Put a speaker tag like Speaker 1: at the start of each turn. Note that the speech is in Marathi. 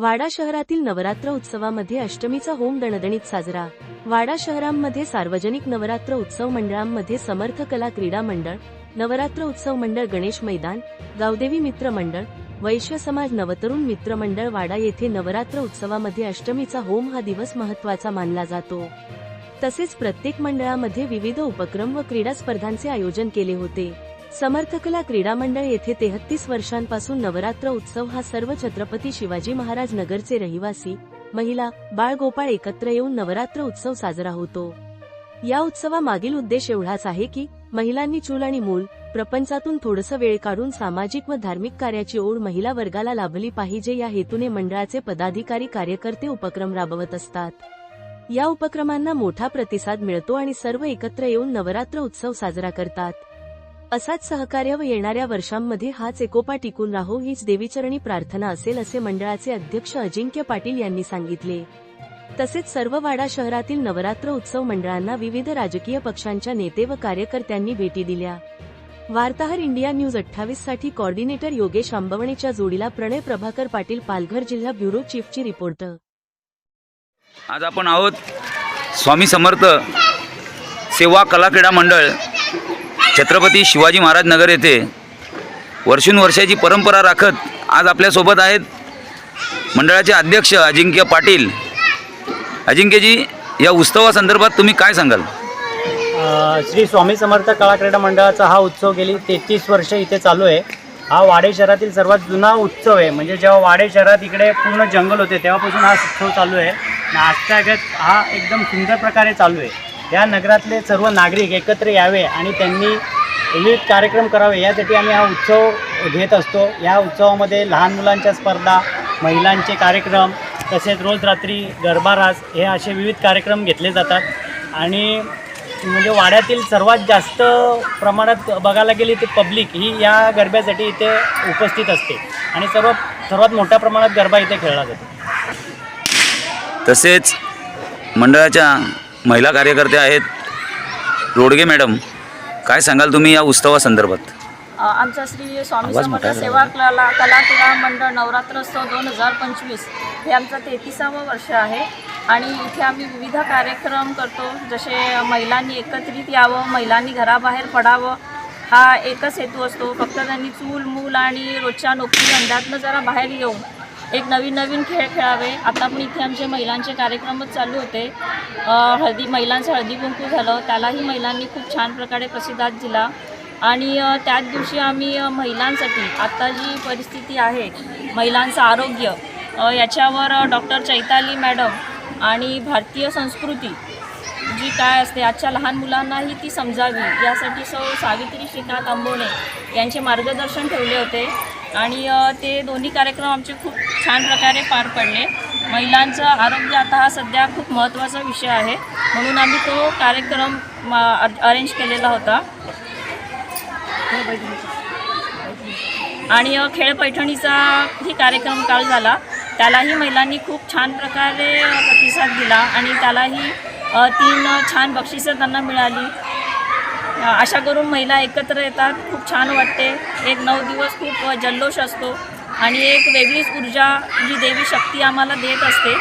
Speaker 1: वाडा शहरातील नवरात्र उत्सवामध्ये अष्टमीचा होम दणदणीत साजरा. वाडा शहरांमध्ये सार्वजनिक नवरात्र उत्सव मंडळांमध्ये समर्थ कला क्रीडा मंडळ नवरात्र उत्सव मंडळ गणेश मैदान गावदेवी मित्र मंडळ वैश्य समाज नवतरुण मित्र मंडळ वाडा येथे नवरात्र उत्सवामध्ये अष्टमीचा होम हा दिवस महत्त्वाचा मानला जातो. तसेच प्रत्येक मंडळामध्ये विविध उपक्रम व क्रीडा स्पर्धांचे आयोजन केले होते. समर्थकला क्रीडा मंडळ येथे तेहतीस वर्षांपासून नवरात्र उत्सव हा सर्व छत्रपती शिवाजी महाराज नगरचे रहिवासी महिला बाळगोपाळ एकत्र येऊन नवरात्र उत्सव साजरा होतो. या उत्सवामागील उद्देश एवढाच आहे की महिलांनी चूल आणि मूल प्रपंचातून थोडस वेळ काढून सामाजिक व धार्मिक कार्याची ओढ महिला वर्गाला लाभली पाहिजे या हेतूने मंडळाचे पदाधिकारी कार्यकर्ते उपक्रम राबवत असतात. या उपक्रमांना मोठा प्रतिसाद मिळतो आणि सर्व एकत्र येऊन नवरात्र उत्सव साजरा करतात. असाच सहकार्य व येणाऱ्या वर्षांमध्ये हाच एकोपा टिकून राहो हीच देवीचरणी प्रार्थना असेल असे मंडळाचे अध्यक्ष अजिंक्य पाटील यांनी सांगितले. तसेच सर्व वाडा शहरातील नवरात्र उत्सव मंडळांना विविध राजकीय पक्षांच्या नेते व कार्यकर्त्यांनी भेटी दिल्या. वार्ताहर इंडिया न्यूज अठ्ठावीससाठी कॉर्डिनेटर योगेश आंबवणेच्या जोडीला प्रणय प्रभाकर पाटील पालघर जिल्हा ब्युरो चीफची रिपोर्ट.
Speaker 2: आज आपण आहोत स्वामी समर्थ सेवा कला क्रीडा मंडळ. छत्रपती शिवाजी महाराज नगर येथे वर्षानुवर्षाची परंपरा राखत आज आपल्यासोबत आहेत मंडळाचे अध्यक्ष अजिंक्य पाटील. अजिंक्यजी या उत्सवासंदर्भात तुम्ही काय सांगाल?
Speaker 3: श्री स्वामी समर्थ कलाक्रीडा मंडळाचा हा उत्सव गेली तेहतीस वर्ष इथे चालू आहे. हा वाडे शहरातील सर्वात जुना उत्सव आहे. म्हणजे जेव्हा वाडे शहरात इकडे पूर्ण जंगल होते तेव्हापासून हा उत्सव चालू आहे. आणि आजच्या हा एकदम सुंदर प्रकारे चालू आहे. या नगरातले सर्व नागरिक एकत्र यावे आणि त्यांनी विविध कार्यक्रम करावे यासाठी आम्ही हा उत्सव घेत असतो. या उत्सवामध्ये लहान मुलांच्या स्पर्धा महिलांचे कार्यक्रम तसेच रोज रात्री गरबारास हे असे विविध कार्यक्रम घेतले जातात. आणि म्हणजे वाड्यातील सर्वात जास्त प्रमाणात बघायला गेली ती पब्लिक ही या गरब्यासाठी इथे उपस्थित असते. आणि सर्व सर्वात मोठ्या प्रमाणात गरबा इथे खेळला जातो.
Speaker 2: तसेच मंडळाच्या महिला कार्यकर्त्या आहेत. रोडगे मॅडम काय सांगाल तुम्ही या उत्सवासंदर्भात?
Speaker 4: आमचा श्री स्वामी समर्थ सेवा कला कला क्रीडा मंडळ नवरात्रोत्सव दोन हजार पंचवीस हे आमचं तेहतीसावं वर्ष आहे. आणि इथे आम्ही विविध कार्यक्रम करतो. जसे महिलांनी एकत्रित यावं महिलांनी घराबाहेर पडावं हा एकच हेतू असतो. फक्त त्यांनी चूल मूल आणि रोजच्या नोकरी धंद्यातनं जरा बाहेर येऊन एक नवीन नवीन खेळ खेळावे. आता पण इथे आमचे महिलांचे कार्यक्रमच चालू होते. हळदी महिलांचं हळदी कुंकू झालं. त्यालाही महिलांनी खूप छान प्रकारे प्रतिसाद दिला. आणि त्याच दिवशी आम्ही महिलांसाठी आत्ता जी परिस्थिती आहे महिलांचं आरोग्य याच्यावर डॉक्टर चैताली मॅडम आणि भारतीय संस्कृती जी काय असते आजच्या लहान मुलांनाही ती समजावी यासाठी सौ सावित्री श्रीकांत आंबोणे यांचे मार्गदर्शन ठेवले होते. आणि ते दोन्ही कार्यक्रम आमचे खूप छान प्रकारे पार पडले. महिलांचं आरोग्य आता हा सध्या खूप महत्त्वाचा विषय आहे. म्हणून आम्ही तो कार्यक्रम अरेंज केलेला होता. आणि खेळ पैठणीचा ही कार्यक्रम काल झाला. त्यालाही महिलांनी खूप छान प्रकारे प्रतिसाद दिला आणि त्यालाही तीन छान बक्षिसं त्यांना मिळाली. अशा करून महिला एकत्र येतात. खूप छान वाटते. एक नऊ दिवस खूप जल्लोष असतो. आणि एक वेगळीच ऊर्जा जी देवी शक्ती आम्हाला देत असते.